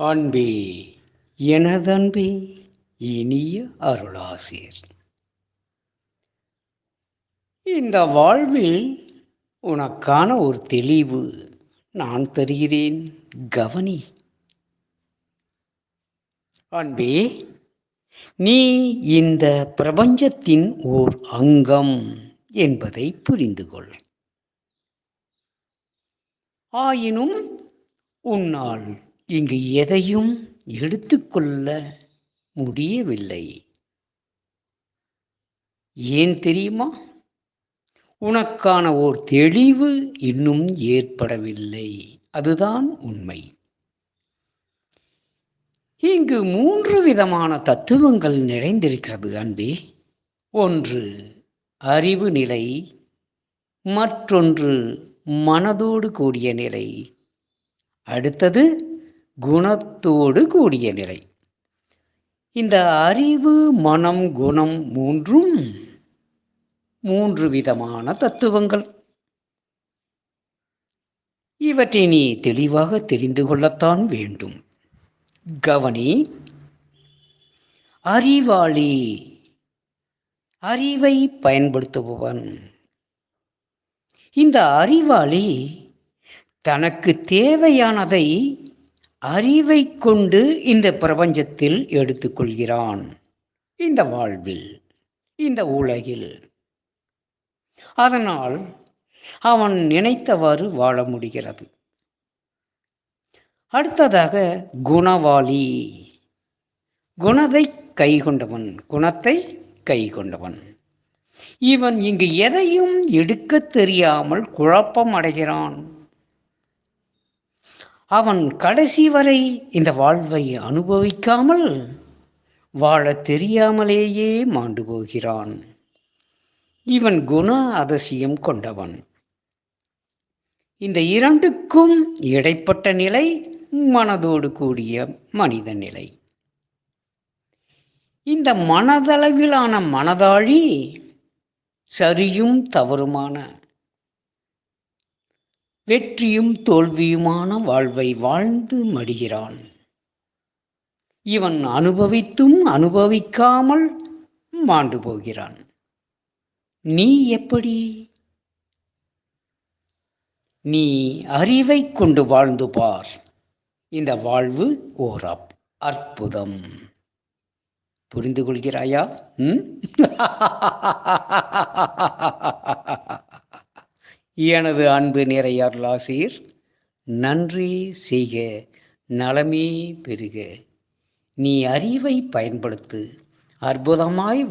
அன்பே எனதன்பே இனிய அருளாசிர். இந்த வாழ்வில் உனக்கான ஒரு தெளிவு நான் தருகிறேன். கவனி. அன்பே நீ இந்த பிரபஞ்சத்தின் ஓர் அங்கம் என்பதை புரிந்து கொள் ஆயினும் உன்னால் இங்கு எதையும் எடுத்துக்கொள்ள முடியவில்லை. ஏன் தெரியுமா? உனக்கான ஓர் தெளிவு இன்னும் ஏற்படவில்லை. அதுதான் உண்மை. இங்கு மூன்று விதமான தத்துவங்கள் நிறைந்திருக்கிறது அன்பே. ஒன்று அறிவு நிலை. மற்றொன்று மனதோடு கூடிய நிலை. அடுத்தது குணத்தோடு கூடிய நிலை. இந்த அறிவு மனம் குணம் மூன்றும் மூன்று விதமான தத்துவங்கள். இவற்றை நீ தெளிவாக தெரிந்து கொள்ளத்தான் வேண்டும். கவனி அறிவாளி அறிவை பயன்படுத்துபவன். இந்த அறிவாளி தனக்கு தேவையானதை அறிவை கொண்டு இந்த பிரபஞ்சத்தில் எடுத்துக்கொள்கிறான். இந்த வாழ்வில் இந்த உலகில். அதனால் அவன் நினைத்தவாறு வாழ முடிகிறது. அடுத்ததாக குணவாளி. குணத்தை கை கொண்டவன் குணத்தை கை கொண்டவன் இவன் இங்கு எதையும் எடுக்க தெரியாமல் குழப்பம் அடைகிறான் அவன் கடைசி வரை இந்த வாழ்வை அனுபவிக்காமல் வாழ தெரியாமலேயே மாண்டு போகிறான். இவன் குண அதிசயம் கொண்டவன். இந்த இரண்டுக்கும் இடைப்பட்ட நிலை மனதோடு கூடிய மனித நிலை. இந்த மனதளவிலான மனதாழி சரியும் தவறுமான வெற்றியும் தோல்வியுமான வாழ்வை வாழ்ந்து மடிகிறான். இவன் அனுபவித்தும் அனுபவிக்காமல் மாண்டு போகிறான். நீ எப்படி? நீ அறிவை கொண்டு வாழ்ந்து பார். இந்த வாழ்வு ஓர் அற்புதம். புரிந்து கொள்கிறாயா? ம்? எனது அன்பு நிறையார் அருளாசீர் நன்றி செய்க நலமே பெறுக நீ அறிவை பயன்படுத்து அற்புதமாய்